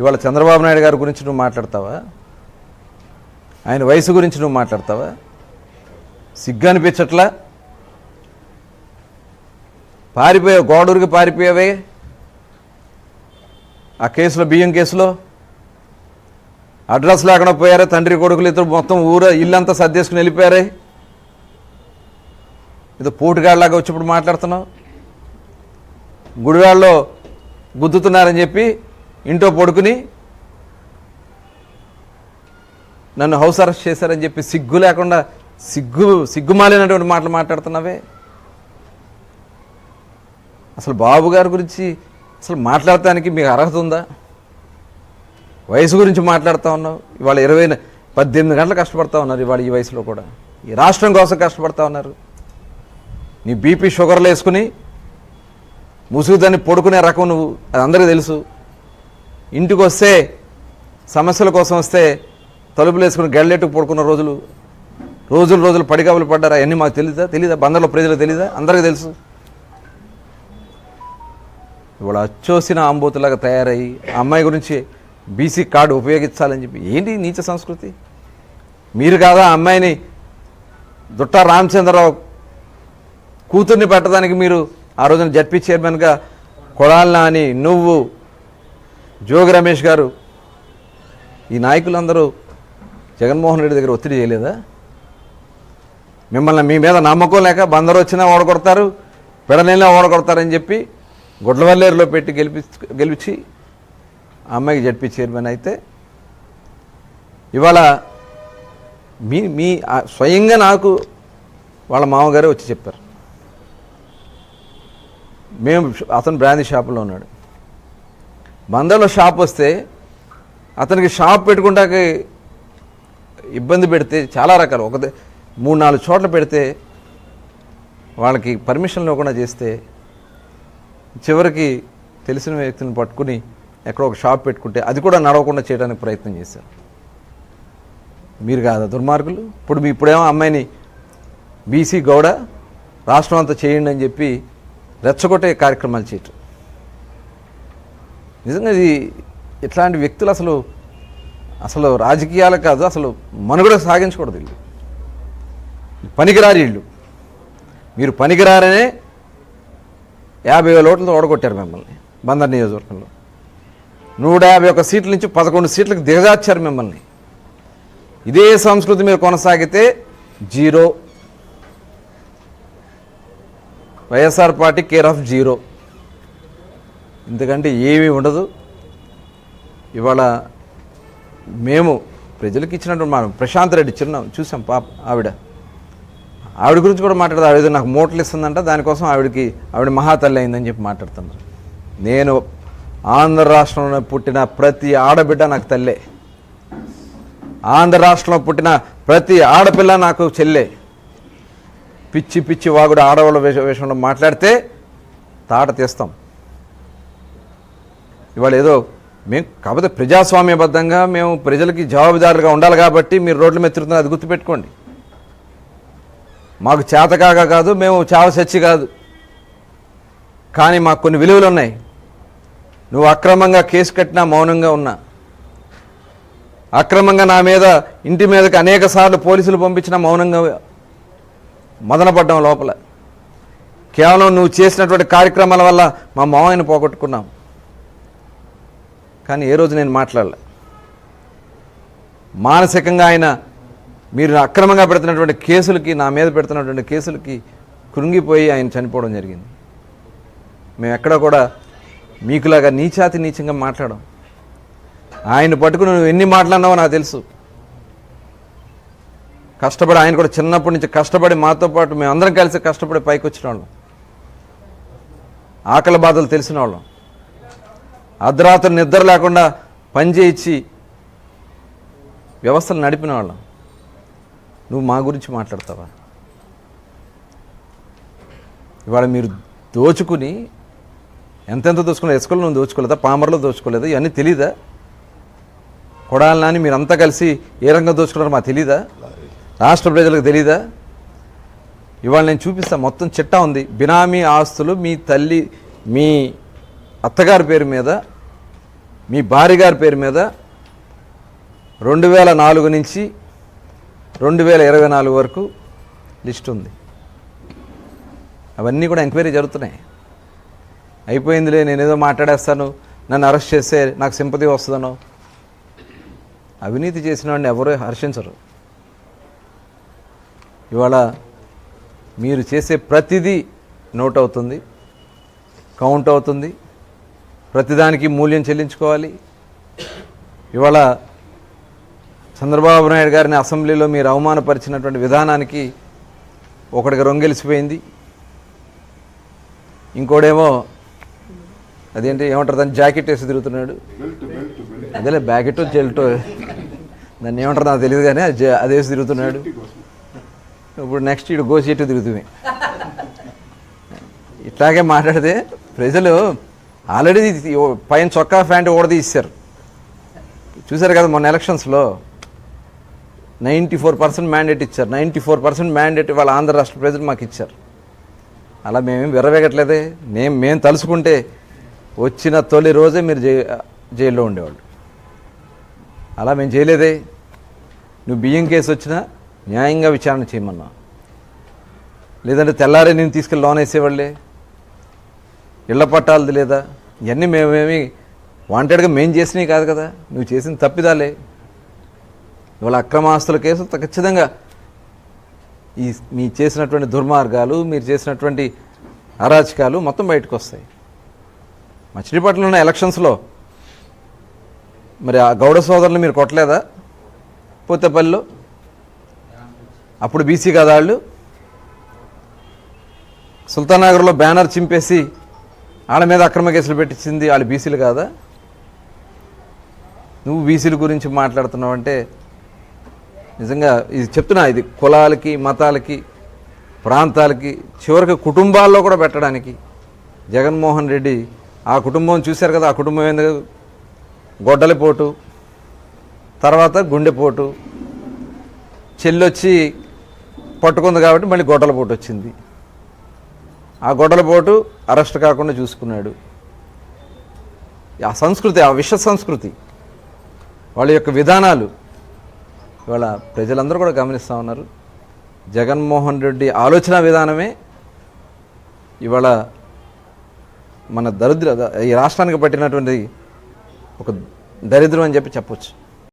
ఇవాళ చంద్రబాబు నాయుడు గారి గురించి నువ్వు మాట్లాడతావా? ఆయన వయసు గురించి నువ్వు మాట్లాడతావా? సిగ్గు అనిపించట్లా పారిపోయావు గోడూరికి పారిపోయావే? ఆ కేసులో బియ్యం కేసులో? అడ్రస్ లేకుండా పోయారే తండ్రి కొడుకులు ఇద్దరు మొత్తం ఊర ఇల్లంతా సర్దేసుకుని వెళ్ళిపోయారే? ఏదో పోటుగాళ్ళలాగా వచ్చినప్పుడు మాట్లాడుతున్నావు? గుడివాళ్ళలో గుద్దుతున్నారని చెప్పి ఇంట్లో పడుకుని నన్ను హౌస్ అరెస్ట్ చేశారని చెప్పి సిగ్గు లేకుండా సిగ్గు సిగ్గుమాలినటువంటి మాటలు మాట్లాడుతున్నావే? అసలు బాబు గారి గురించి అసలు మాట్లాడటానికి మీకు అర్హత ఉందా? వయసు గురించి మాట్లాడుతూ ఉన్నావు. ఇవాళ ఇరవై పద్దెనిమిది గంటలు కష్టపడతా ఉన్నారు ఇవాళ ఈ వయసులో కూడా. ఈ రాష్ట్రం కోసం కష్టపడతా ఉన్నారు. నీ బీపీ షుగర్లు వేసుకుని ముసుగుదాన్ని పడుకునే రకం నువ్వు అది అందరికీ తెలుసు. ఇంటికి వస్తే సమస్యల కోసం వస్తే తలుపులు వేసుకుని గెళ్ళెట్టుకు పడుకున్న రోజులు రోజులు రోజులు పడిగాపులు పడ్డారా? అవన్నీ మాకు తెలీదా? తెలీదా? బందర్లో ప్రజలకు తెలీదా? అందరికీ తెలుసు. ఇవాళ అచ్చోసిన ఆంబోతులాగా తయారయ్యి అమ్మాయి గురించి బీసీ కార్డు ఉపయోగించాలని చెప్పి ఏంటి నీచ సంస్కృతి? మీరు కాదా ఆ అమ్మాయిని దుట్టా రామచంద్రరావు కూతుర్ని పెట్టడానికి మీరు ఆ రోజున జడ్పీ చైర్మన్గా కొడాలనా అని నువ్వు జోగి రమేష్ గారు ఈ నాయకులందరూ జగన్మోహన్ రెడ్డి దగ్గర ఒత్తిడి చేయలేదా? మిమ్మల్ని మీ మీద నమ్మకం లేక బందరు వచ్చినా ఓడగొడతారు పెడనైనా ఓడగొడతారని చెప్పి గుడ్లవల్లేరులో పెట్టి గెలిపి గెలిచి ఆ అమ్మాయికి జడ్పీ చైర్మన్ అయితే ఇవాళ మీ మీ స్వయంగా నాకు వాళ్ళ మామగారే వచ్చి చెప్పారు. మేము అతను బ్రాందీ షాపులో ఉన్నాడు. బందర్లో షాప్ వస్తే అతనికి షాప్ పెట్టుకుంటాకి ఇబ్బంది పెడితే చాలా రకాలు. ఒక మూడు నాలుగు చోట్ల పెడితే వాళ్ళకి పర్మిషన్ లేకుండా చేస్తే చివరికి తెలిసిన వ్యక్తిని పట్టుకుని ఎక్కడో ఒక షాప్ పెట్టుకుంటే అది కూడా నడవకుండా చేయడానికి ప్రయత్నం చేశారు. మీరు కాదా దుర్మార్గులు? ఇప్పుడు మీ ఇప్పుడేమో అమ్మాయిని బీసీ గౌడ రాష్ట్రం అంతా చేయండి అని చెప్పి రెచ్చగొట్టే కార్యక్రమాలు చేయటం. నిజంగా ఇది ఇట్లాంటి వ్యక్తులు అసలు అసలు రాజకీయాలు కాదు అసలు మనుగడ సాగించకూడదు వీళ్ళు. పనికిరారు వీళ్ళు. మీరు పనికిరారనే యాభై వేల ఓట్లతో ఓడగొట్టారు మిమ్మల్ని బందర్ నియోజకవర్గంలో. నూట యాభై ఒక సీట్ల నుంచి పదకొండు సీట్లకు దిగజార్చారు మిమ్మల్ని. ఇదే సంస్కృతి మీరు కొనసాగితే zero. YSR party care of zero. ఎందుకంటే ఏమీ ఉండదు. ఇవాళ మేము ప్రజలకు ఇచ్చినట్టు మనం ప్రశాంత్ రెడ్డి చిరునాం చూసాం పాప ఆవిడ. ఆవిడ గురించి కూడా మాట్లాడదు. ఆవిడ నాకు మూటలు ఇస్తుందంట దానికోసం ఆవిడకి ఆవిడ మహాతల్లి అయిందని చెప్పి మాట్లాడుతున్నారు. నేను ఆంధ్ర రాష్ట్రంలో పుట్టిన ప్రతి ఆడబిడ్డ నాకు తల్లే. ఆంధ్ర రాష్ట్రంలో పుట్టిన ప్రతి ఆడపిల్ల నాకు చెల్లె. పిచ్చి పిచ్చి వాగుడు ఆడవాళ్ళ విషయంలో మాట్లాడితే తాట తీస్తాం. ఇవాళ ఏదో మేము కాకపోతే ప్రజాస్వామ్యబద్ధంగా మేము ప్రజలకి జవాబుదారులుగా ఉండాలి కాబట్టి మీరు రోడ్ల మీద తిరుగుతున్నారు అది గుర్తుపెట్టుకోండి. మాకు చేతకాగా కాదు మేము చావ చచ్చి కాదు. కానీ మాకు కొన్ని విలువలు ఉన్నాయి. నువ్వు అక్రమంగా కేసు కట్టినా మౌనంగా ఉన్నా. అక్రమంగా నా మీద ఇంటి మీదకి అనేక సార్లు పోలీసులు పంపించిన మౌనంగా మదనపడ్డం లోపల. కేవలం నువ్వు చేసినటువంటి కార్యక్రమాల వల్ల మా మామయ్యను పోగొట్టుకున్నాం. కానీ ఏ రోజు నేను మాట్లాడలే. మానసికంగా ఆయన మీరు అక్రమంగా పెడుతున్నటువంటి కేసులకి నా మీద పెడుతున్నటువంటి కేసులకి కృంగిపోయి ఆయన చనిపోవడం జరిగింది. మేము ఎక్కడ కూడా మీకులాగా నీచాతి నీచంగా మాట్లాడడం ఆయన పట్టుకుని నువ్వు ఎన్ని మాట్లాడినావో నాకు తెలుసు. కష్టపడి ఆయన కూడా చిన్నప్పటి నుంచి కష్టపడి మాతో పాటు మేము అందరం కలిసి కష్టపడి పైకి వచ్చిన వాళ్ళం. ఆకలి బాధలు తెలిసిన వాళ్ళం. అర్ధరాత్రి నిద్ర లేకుండా పనిచేయించి వ్యవస్థలు నడిపిన వాళ్ళం. నువ్వు మా గురించి మాట్లాడతావా? ఇవాళ మీరు దోచుకుని ఎంతెంత దోచుకున్నా ఎసుకలు నువ్వు దోచుకోలేదా? పామర్లో దోచుకోలేదా? ఇవన్నీ తెలీదా? కొడాలని మీరంతా కలిసి ఏ రంగం దోచుకున్నారో మాకు తెలీదా? రాష్ట్ర ప్రజలకు తెలీదా? ఇవాళ నేను చూపిస్తాను మొత్తం చిట్టా ఉంది. బినామీ ఆస్తులు మీ తల్లి మీ అత్తగారి పేరు మీద మీ భార్య గారి పేరు మీద రెండు వేల నాలుగు నుంచి రెండు వేల ఇరవై నాలుగు వరకు లిస్ట్ ఉంది. అవన్నీ కూడా ఎంక్వైరీ జరుగుతున్నాయి. అయిపోయిందిలే నేను ఏదో మాట్లాడేస్తాను నన్ను అరెస్ట్ చేస్తే నాకు సింపతి వస్తుందనో. అవినీతి చేసిన వాడిని ఎవరూ హర్షించరు. ఇవాళ మీరు చేసే ప్రతిదీ నోట్ అవుతుంది కౌంట్ అవుతుంది. ప్రతిదానికి మూల్యం చెల్లించుకోవాలి. ఇవాళ చంద్రబాబు నాయుడు గారిని అసెంబ్లీలో మీరు అవమానపరిచినటువంటి విధానానికి ఒకడికి రొంగెలిసిపోయింది. ఇంకోడేమో అదేంటి ఏమంటారు దాన్ని జాకెట్ వేసి తిరుగుతున్నాడు. అదేలే బ్యాకెట్ జెల్టో. దాన్ని ఏమంటారు నాకు తెలియదు కానీ అది అది వేసి తిరుగుతున్నాడు. ఇప్పుడు నెక్స్ట్ ఇటు గోసీటు తిరుగుతుంది. ఇట్లాగే మాట్లాడితే ప్రజలు ఆల్రెడీ పైన చొక్కా ప్యాంట్ ఓడది ఇచ్చారు చూసారు కదా మొన్న ఎలక్షన్స్లో? నైంటీ ఫోర్ పర్సెంట్ మ్యాండేట్ ఇచ్చారు. నైంటీ ఫోర్ పర్సెంట్ మ్యాండేట్ వాళ్ళ ఆంధ్ర రాష్ట్ర ప్రజలు మాకు ఇచ్చారు. అలా మేమేం విరవేగట్లేదే మేము మేము తలుసుకుంటే వచ్చిన తొలి రోజే మీరు జై జైల్లో ఉండేవాళ్ళు. అలా మేము చేయలేదే. నువ్వు బియ్యం కేసు వచ్చినా న్యాయంగా విచారణ చేయమన్నా లేదంటే తెల్లారే నేను తీసుకెళ్ళి లోన్ వేసేవాళ్ళే. ఇళ్ళ పట్టాలది లేదా? ఇవన్నీ మేమేమి వాంటెడ్గా మేము చేసినవి కాదు కదా. నువ్వు చేసిన తప్పిదాలే. ఇవాళ అక్రమాస్తుల కేసు ఖచ్చితంగా ఈ మీ చేసినటువంటి దుర్మార్గాలు మీరు చేసినటువంటి అరాచకాలు మొత్తం బయటకు వస్తాయి మచిలీపట్నంలో ఉన్న ఎలక్షన్స్లో మరి ఆ గౌడ సోదరులు మీరు కొట్టలేదా? పోతేపల్లిలో? అప్పుడు బీసీ కదా వాళ్ళు సుల్తానగర్లో బ్యానర్ చింపేసి వాళ్ళ మీద అక్రమ కేసులు పెట్టించింది వాళ్ళు బీసీలు కాదా? నువ్వు బీసీల గురించి మాట్లాడుతున్నావు అంటే నిజంగా ఇది చెప్తున్నా ఇది కులాలకి మతాలకి ప్రాంతాలకి చివరికి కుటుంబాల్లో కూడా పెట్టడానికి జగన్మోహన్ రెడ్డి ఆ కుటుంబం చూశారు కదా ఆ కుటుంబం ఏంది గొడ్డలిపోటు తర్వాత గుండెపోటు చెల్లొచ్చి పట్టుకుంది కాబట్టి మళ్ళీ గొడ్డలపోటు వచ్చింది. ఆ గొడ్డలపోటు అరెస్ట్ కాకుండా చూసుకున్నాడు. ఆ సంస్కృతి ఆ విశ్వ సంస్కృతి వాళ్ళ యొక్క విధానాలు ఇవాళ ప్రజలందరూ కూడా గమనిస్తూ ఉన్నారు. జగన్మోహన్ రెడ్డి ఆలోచన విధానమే ఇవాళ మన దరిద్ర ఈ రాష్ట్రానికి పట్టినటువంటి ఒక దరిద్రం అని చెప్పి చెప్పొచ్చు.